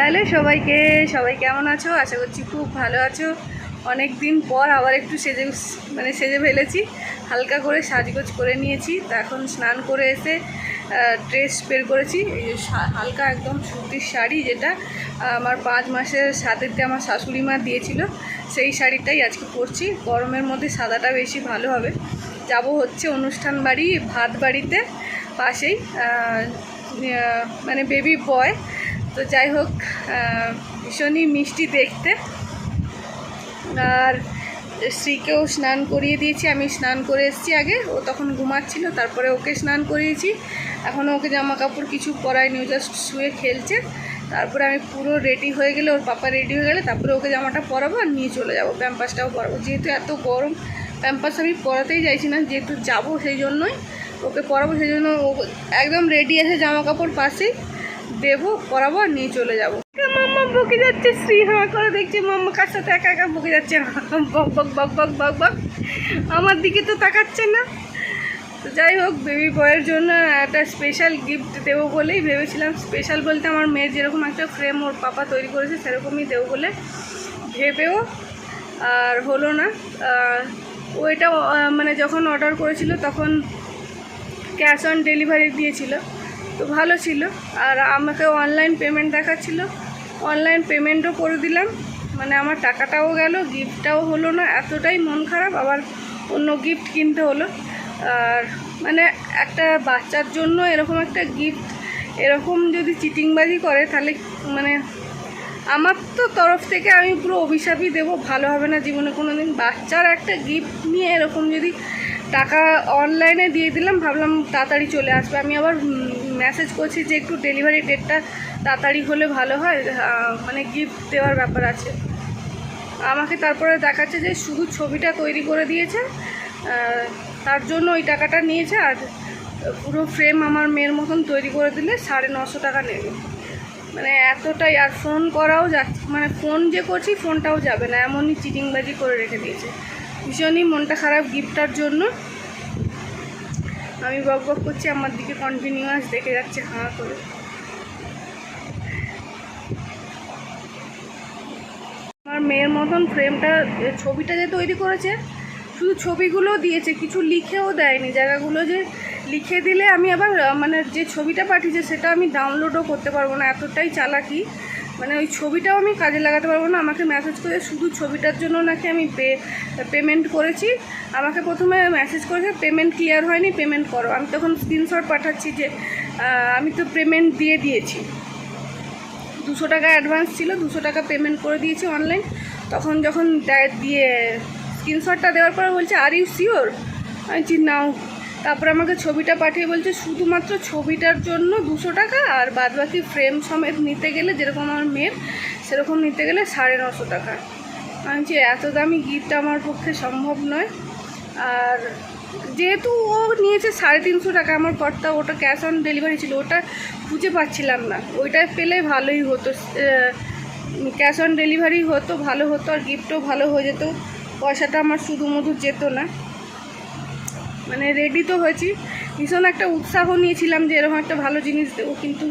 Hello সবাইকে, সবাই কেমন আছো? আশা করছি খুব ভালো আছো। অনেক দিন পর আবার একটু সেজে মানে সেজে ফেলেছি। হালকা করে সাজগোজ করে নিয়েছি। তো এখন স্নান করে এসে ড্রেস বের করেছি। এই যে হালকা একদম সুতির শাড়ি যেটা আমার পাঁচ মাসের সাথেতে আমার শাশুড়ি মা দিয়েছিল, সেই শাড়িটাই আজকে পরছি। গরমের মধ্যে সাদাটা বেশি ভালো হবে। যাব হচ্ছে অনুষ্ঠান বাড়ি, ভাত বাড়িতে পাশেই মানে বেবি বয় তো যাই হোক ভীষণই মিষ্টি দেখতে। আর শ্রীকেও স্নান করিয়ে দিয়েছি, আমি স্নান করে এসেছি আগে, ও তখন ঘুমাচ্ছিল, তারপরে ওকে স্নান করিয়েছি। এখনও ওকে জামা কাপড় কিছু পরায়নি ও জাস্ট শুয়ে খেলছে। তারপরে আমি পুরো রেডি হয়ে গেলে, ওর পাপা রেডি হয়ে গেলে, তারপরে ওকে জামাটা পরাবো আর নিয়ে চলে যাব প্যাম্পাসটাও পরাবো। যেহেতু এত গরম প্যাম্পাস আমি পরাতেই চাইছি না, যেহেতু যাব সেই জন্যই ওকে পরাবো, সেই জন্য ও একদম রেডি আছে জামা কাপড় পাশেই। দেবো, করাবো আর নিয়ে চলে যাব। মাম্মা বকে যাচ্ছে শ্রী হাঁ করে দেখছে, মাম্মা কার সাথে একা একা বকে যাচ্ছে বক বক বক বক বক বক। আমার দিকে তো তাকাচ্ছে না। তো যাই হোক বেবি বয়ের জন্য একটা স্পেশাল গিফট দেবো বলেই ভেবেছিলাম। স্পেশাল বলতে আমার মেয়ের যেরকম একটা ফ্রেম ওর পাপা তৈরি করেছে, সেরকমই দেবো বলে ভেবেও আর হলো না। ও এটা মানে যখন অর্ডার করেছিল, তখন ক্যাশ অন ডেলিভারি দিয়েছিল। তো ভালো ছিল। আর আমাকে অনলাইন পেমেন্ট দেখাচ্ছিল। অনলাইন পেমেন্টও করে দিলাম। মানে আমার টাকাটাও গেল গিফটটাও হলো না, এতটাই মন খারাপ। আবার অন্য গিফট কিনতে হলো। আর মানে একটা বাচ্চার জন্য এরকম একটা গিফট এরকম যদি চিটিংবাজি করে, তাহলে মানে আমার তো তরফ থেকে আমি পুরো অভিশাপই দেবো। ভালো হবে না জীবনে কোনো দিন বাচ্চার একটা গিফট নিয়ে এরকম যদি টাকা অনলাইনে দিয়ে দিলাম, ভাবলাম তাড়াতাড়ি চলে আসবে। আমি আবার মেসেজ করছি যে একটু ডেলিভারি ডেটটা তাড়াতাড়ি হলে ভালো হয় মানে গিফট দেওয়ার ব্যাপার আছে। আমাকে তারপরে দেখাচ্ছে যে শুধু ছবিটা তৈরি করে দিয়েছে তার জন্য ওই টাকাটা নিয়েছে আর পুরো ফ্রেম আমার মেয়ের মতন তৈরি করে দিলে সাড়ে নশো টাকা নেবে। মানে এতটাই আর ফোন করাও যাচ্ছে মানে ফোন যে করছি ফোনটাও যাবে না, এমনই চিটিংবাজি করে রেখে দিয়েছে। ভীষণই মনটা খারাপ গিফটটার জন্য। আমি বক বক করছি, আমার দিকে কন্টিনিউয়াস দেখে যাচ্ছে, হাঁ করে। আমার মেয়ের মতন ফ্রেমটা ছবিটা যে তৈরি করেছে, শুধু ছবিগুলো দিয়েছে, কিছু লিখেও দেয়নি। জায়গাগুলো যে লিখে দিলে আমি আবার মানে যে ছবিটা পাঠিয়েছে, সেটা আমি ডাউনলোডও করতে পারব না, এতটাই চালাকি। মানে ওই ছবিটাও আমি কাজে লাগাতে পারব না। আমাকে মেসেজ করে শুধু ছবিটার জন্য নাকি আমি পে পেমেন্ট করেছি। আমাকে প্রথমে মেসেজ করেছে পেমেন্ট ক্লিয়ার হয়নি পেমেন্ট করো। আমি তখন স্ক্রিনশট পাঠাচ্ছি যে আমি তো পেমেন্ট দিয়ে দিয়েছি। দুশো টাকা অ্যাডভান্স ছিল, দুশো টাকা পেমেন্ট করে দিয়েছি অনলাইন তখন যখন দেয়- স্ক্রিনশটটা দেওয়ার পরে বলছে আর ইউ শিওর আমি নাও তারপরে আমাকে ছবিটা পাঠিয়ে বলছে, শুধুমাত্র ছবিটার জন্য দুশো টাকা আর বাদ বাকি ফ্রেম সমেত নিতে গেলে যেরকম আমার মেয়ের সেরকম নিতে গেলে সাড়ে নশো টাকা। আমি বলছি, এত দামি গিফট আমার পক্ষে সম্ভব নয়। আর যেহেতু ও নিয়েছে সাড়ে তিনশো টাকা, আমার কর্তা ওটা ক্যাশ অন ডেলিভারি ছিল, ওটা খুঁজে পাচ্ছিলাম না। ওইটা পেলে ভালোই হতো। ক্যাশ অন ডেলিভারি হতো, ভালো হতো, আর গিফটও ভালো হয়ে যেত। পয়সাটা আমার শুধু মধু যেত না। মানে রেডি তো হয়েছি। ভীষণ একটা উৎসাহ নিয়েছিলাম যে এরকম একটা ভালো জিনিস দেবো, কিন্তু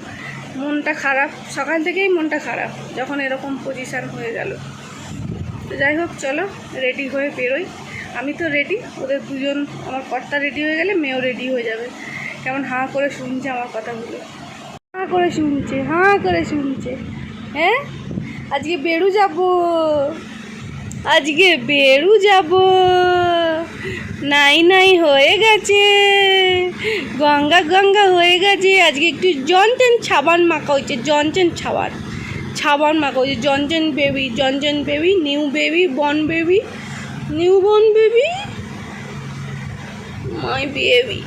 মনটা খারাপ। সকাল থেকেই মনটা খারাপ, যখন এরকম পজিশান হয়ে গেল। তো যাই হোক, চলো রেডি হয়ে বেরোই। আমি তো রেডি ওদের দুজন, আমার কর্তা রেডি হয়ে গেলে মেয়েও রেডি হয়ে যাবে। কেমন হাঁ করে শুনছে আমার কথাগুলো। হাঁ করে শুনছে, হাঁ করে শুনছে। হ্যাঁ? আজকে বেরু যাব। আজকে বেরু যাব। নাই নাই হয়ে গেছে। গঙ্গা গঙ্গা হয়ে গেছে। আজকে একটু জনচেন ছাবান মাখা হয়েছে, জনচেন ছাবান। ছাবান মাখা হয়েছে, Johnson baby Johnson baby new baby born baby new born baby my baby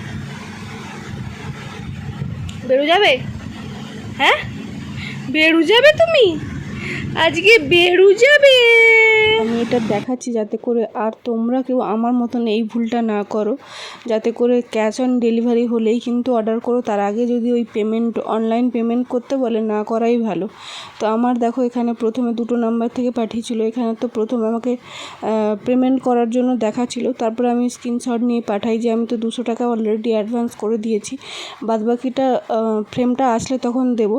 বেরু যাবে? হ্যাঁ? বেরু যাবে তুমি? আজকে বেরু যাবে। এটা দেখাচ্ছি যাতে করে আর তোমরা কেউ আমার মতন এই ভুলটা না করো। যাতে করে ক্যাশ অন ডেলিভারি হলেই কিন্তু অর্ডার করো। তার আগে যদি ওই পেমেন্ট অনলাইন পেমেন্ট করতে বলে, না করাই ভালো। তো আমার দেখো এখানে প্রথমে দুটো নাম্বার থেকে পাঠিয়েছিল। এখানে তো প্রথমে আমাকে পেমেন্ট করার জন্য দেখাচ্ছিল। তারপরে আমি স্ক্রিনশট নিয়ে পাঠাই যে আমি তো দুশো টাকা অলরেডি অ্যাডভান্স করে দিয়েছি। বাদবাকিটা ফ্রেমটা আসলে তখন দেবো।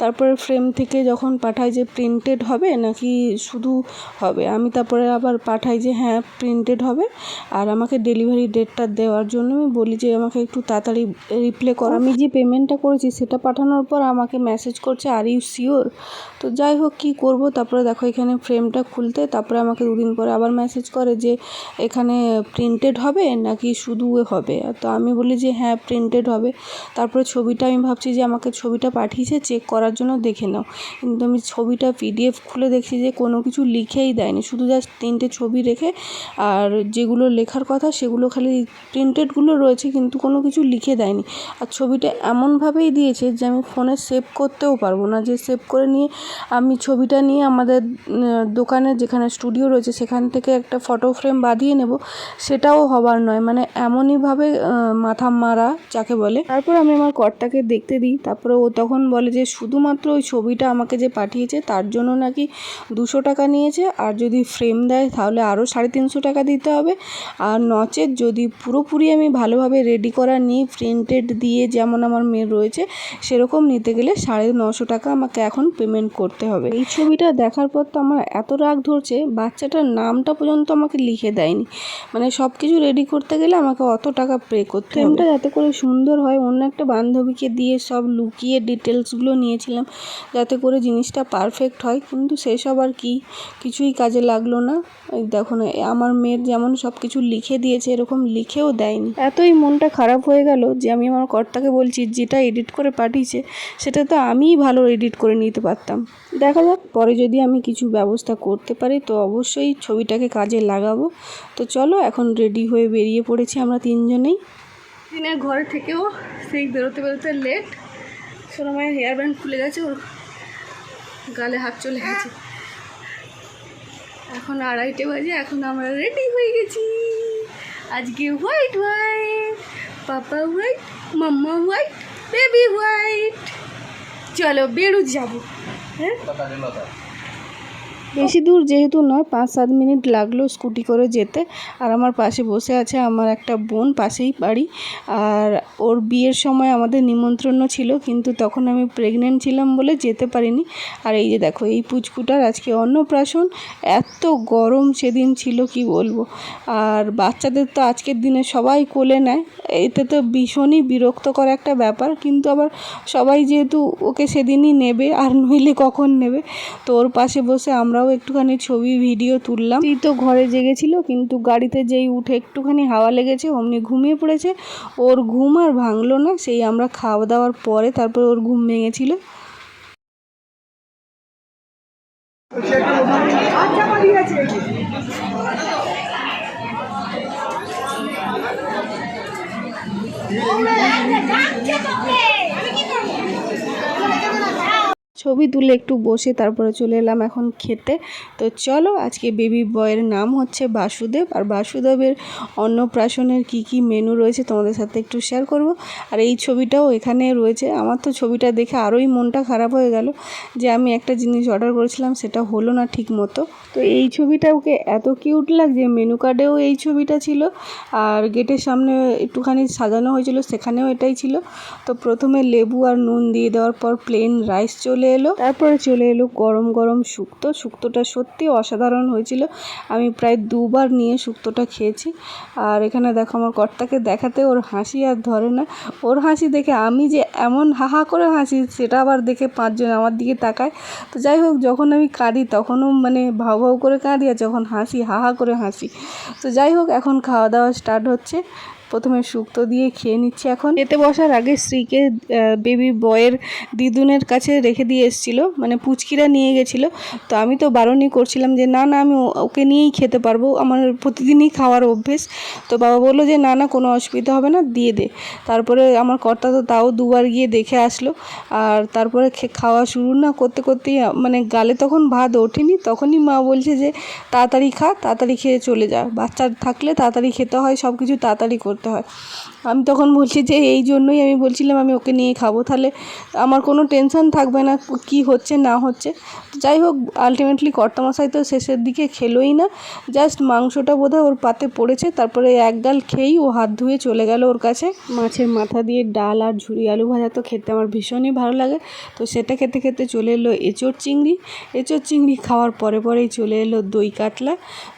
তারপরে ফ্রেম থেকে যখন পাঠাই যে প্রিন্টেড হবে নাকি শুধু হবে, আমি তারপরে আবার পাঠাই যে হ্যাঁ প্রিন্টেড হবে। আর আমাকে ডেলিভারি ডেটটা দেওয়ার জন্য আমি বলি যে আমাকে একটু তাড়াতাড়ি রিপ্লে কর। আমি যে পেমেন্টটা করেছি সেটা পাঠানোর পর আমাকে মেসেজ করছে আর ইউ শিওর তো যাই হোক, কী করব? তারপরে দেখো এখানে ফ্রেমটা খুলতে, তারপরে আমাকে দুদিন পরে আবার মেসেজ করে যে এখানে প্রিন্টেড হবে নাকি শুধু হবে। তো আমি বলি যে হ্যাঁ প্রিন্টেড হবে। তারপরে ছবিটা আমি ভাবছি যে আমাকে ছবিটা পাঠিয়েছে চেক করার জন্য দেখে নাও। কিন্তু আমি ছবিটা পিডিএফ খুলে দেখছি যে কোনো কিছু লিখেই দেয়নি। শুধু জাস্ট তিনটে ছবি রেখে আর যেগুলো লেখার কথা সেগুলো খালি প্রিন্টেডগুলো রয়েছে কিন্তু কোনো কিছু লিখে দেয়নি। আর ছবিটা এমনভাবেই দিয়েছে যে আমি ফোনে সেভ করতেও পারব না। যে সেভ করে নিয়ে আমি ছবিটা নিয়ে আমাদের দোকানে যেখানে স্টুডিও রয়েছে সেখান থেকে একটা ফটো ফ্রেম বাঁধিয়ে নেব। সেটাও হবার নয়। মানে এমনইভাবে মাথা মারা যাকে বলে। তারপর আমি আমার কর্তাকে দেখতে দিই। তারপরে ও তখন বলে যে শুধুমাত্র ওই ছবিটা আমাকে যে পাঠিয়েছে, তার জন্য নাকি দুশো টাকা নিয়েছে। আর যদি ফ্রেম দেয়, তাহলে আরও সাড়ে তিনশো টাকা দিতে হবে। আর নচেত যদি পুরোপুরি আমি ভালোভাবে রেডি করা নিই প্রিন্টেড দিয়ে যেমন আমার মেয়ের রয়েছে, সেরকম নিতে গেলে সাড়ে নশো টাকা আমাকে এখন পেমেন্ট করতে হবে। এই ছবিটা দেখার পর তো আমার এত রাগ ধরছে, বাচ্চাটার নামটা পর্যন্ত আমাকে লিখে দেয়নি। মানে সব কিছু রেডি করতে গেলে আমাকে অত টাকা পে করতে ফ্রেমটা যাতে করে সুন্দর হয়, অন্য একটা বান্ধবীকে দিয়ে সব লুকিয়ে ডিটেলসগুলো নিয়েছিলাম যাতে করে জিনিসটা পারফেক্ট হয়। কিন্তু সেসব আর কি, কিছুই কাজে লাগল না। দেখো না আমার মেয়ের যেমন সব কিছু লিখে দিয়েছে, এরকম লিখেও দেয়নি। এতই মনটা খারাপ হয়ে গেল যে আমি আমার কর্তাকে বলছি, যেটা এডিট করে পাঠিয়েছে, সেটা তো আমিই ভালো এডিট করে নিতে পারতাম। দেখা যাক, পরে যদি আমি কিছু ব্যবস্থা করতে পারি, তো অবশ্যই ছবিটাকে কাজে লাগাবো। তো চলো, এখন রেডি হয়ে বেরিয়ে পড়েছি আমরা তিনজনেই। দিনের ঘর থেকেও সেই বেরোতে বেরোতে লেট সোনামায়ের হেয়ার ব্যান্ড খুলে গেছে, ওর গালে হাত চলে গেছে। এখন আড়াইটে বাজে, এখন আমরা রেডি হয়ে গেছি। আজকে white white papa white mamma white baby white চলো বেরুজ যাব হ্যাঁ? বেশি দূর যেহেতু নয়, পাঁচ সাত মিনিট লাগল স্কুটি করে যেতে। আর আমার পাশে বসে আছে আমার একটা বোন, পাশেই বাড়ি। আর ওর বিয়ের সময় আমাদের নিমন্ত্রণও ছিল, কিন্তু তখন আমি প্রেগনেন্ট ছিলাম বলে যেতে পারিনি। আর এই যে দেখো, এই পুচকুটার আজকে অন্নপ্রাশন, এত গরম সেদিন ছিল, কি বলব? আর বাচ্চাদের তো আজকের দিনে সবাই কোলে নেয়, এতে তো ভীষণই বিরক্তকর একটা ব্যাপার। কিন্তু আবার সবাই যেহেতু ওকে সেদিনই নেবে, আর নইলে কখন নেবে? তো ওর পাশে বসে আমরাও একটুখানি ছবি ভিডিও তুললাম। এই তো ঘরে জেগেছিল, কিন্তু গাড়িতে যেই উঠে একটুখানি হাওয়া লেগেছে, অমনি ঘুমিয়ে পড়েছে। ওর ঘুম আর ভাঙলো না, সেই আমরা খাওয়া দাওয়ার পরে তারপর ওর ঘুম ভেঙেছিল। ছবি তুলে একটু বসে তারপরে চলে এলাম এখন খেতে। তো চলো আজকে বেবি বয়ের নাম হচ্ছে বাসুদেব। আর বাসুদেবের অন্নপ্রাশনের কি কি মেনু রয়েছে তোমাদের সাথে একটু শেয়ার করব। আর এই ছবিটাও এখানে রয়েছে। আমার তো ছবিটা দেখে আরোই মনটা খারাপ হয়ে গেল যে আমি একটা জিনিস অর্ডার করেছিলাম, সেটা হলো না ঠিক মতো তো এই ছবিটা ওকে এত কিউট লাগছে। মেনু কার্ডেও এই ছবিটা ছিল। আর গেটের সামনে একটুখানি সাজানো হয়েছিল, সেখানেও এটাই ছিল। তো প্রথমে লেবু আর নুন দিয়ে দেওয়ার পর প্লেন রাইস চলে এলো, তারপরে চলে এলো গরম গরম শুক্তো। শুক্তোটা সত্যি অসাধারণ হয়েছিল। আমি প্রায় দুবার নিয়ে শুক্তোটা খেয়েছি। আর এখানে দেখো আমার কর্তাকে দেখাতে ওর হাসি আর ধরে না। ওর হাসি দেখে আমি যে এমন হাহা করে হাসি, সেটা আবার দেখে পাঁচজন আমার দিকে তাকায়। তো যাই হোক, যখন আমি কাঁদি তখনও মানে ভাও ভাও করে কাঁদি আর যখন হাসি হাহা করে হাসি। তো যাই হোক, এখন খাওয়া দাওয়া স্টার্ট হচ্ছে। প্রথমে শুক্তো দিয়ে খেয়ে নিচ্ছি এখন। খেতে বসার আগে স্ত্রীকে বেবি বয়ের দিদুনের কাছে রেখে দিয়ে এসেছিল মানে পুচকিরা নিয়ে গেছিল। তো আমি তো বারণই করছিলাম যে, না না, আমি ওকে নিয়েই খেতে পারব, আমার প্রতিদিনই খাওয়ার অভ্যেস। তো বাবা বলল যে, না না, কোনো অসুবিধা হবে না, দিয়ে দে। তারপরে আমার কর্তা তো তাও দুবার গিয়ে দেখে আসলো। আর তারপরে খাওয়া শুরু না করতে করতেই মানে গালে তখন ভাত ওঠেনি, তখনই মা বলছে যে, তাড়াতাড়ি খা, তাড়াতাড়ি খেয়ে চলে যা। বাচ্চা থাকলে তাড়াতাড়ি খেতে হয় সব কিছু তাড়াতাড়ি করতে করতে হয়। আমি তখন বলছি যে, এই জন্যই আমি বলছিলাম আমি ওকে নিয়ে খাব। তাহলে আমার কোনো টেনশন থাকবে না, কি হচ্ছে, না হচ্ছে। যাই হোক আলটিমেটলি কর্তামশাই তো শেষের দিকে খেলোই না। জাস্ট মাংসটা বোধহয় ওর পাতে পড়েছে, তারপরে এক গাল খেয়েই ও হাত ধুয়ে চলে গেল ওর কাছে। মাছের মাথা দিয়ে ডাল আর ঝুড়ি আলু ভাজা তো খেতে আমার ভীষণই ভালো লাগে। তো সেটা খেতে খেতে চলে এলো এঁচোড় চিংড়ি। এঁচোড় চিংড়ি খাওয়ার পরে পরেই চলে এলো দই কাতলা।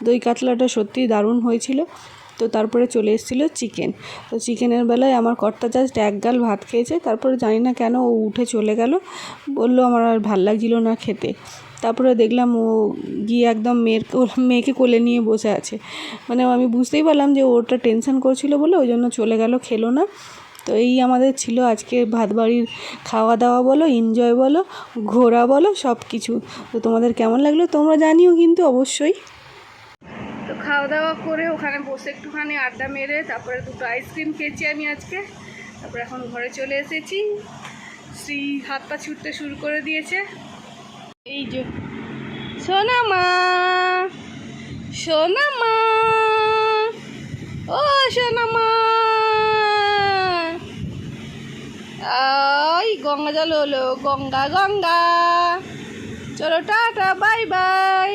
দই কাতলাটা সত্যিই দারুণ হয়েছিল। তো তারপরে চলে এসেছিল চিকেন। তো চিকেনের বেলায় আমার কর্তা জাস্ট এক গাল ভাত খেয়েছে, তারপরে জানি না কেন ও উঠে চলে গেল। বলল, আমার আর ভালো লাগছিল না খেতে। তারপরে দেখলাম ও গিয়ে একদম মেয়ের মেয়েকে কোলে নিয়ে বসে আছে। মানে আমি বুঝতেই পারলাম যে ওটা টেনশন করছিল বলে ওই জন্য চলে গেল, খেলো না। তো এই আমাদের ছিল আজকে ভাত বাড়ির খাওয়া দাওয়া বলো এনজয় বলো, ঘোরা বলো সব কিছু তো তোমাদের কেমন লাগল তোমরা জানিও কিন্তু অবশ্যই। খাওয়া দাওয়া করে ওখানে বসে একটুখানি আড্ডা মেরে তারপরে দুটো আইসক্রিম খেয়েছি আমি আজকে। তারপরে এখন ঘরে চলে এসেছি। শ্রী হাত পা ছুটতে শুরু করে দিয়েছে। এই যে, সোনা মা সোনা মা, ও সোনা মা। ওই গঙ্গা জল হলো, গঙ্গা গঙ্গা। চলো টাটা, বাই বাই।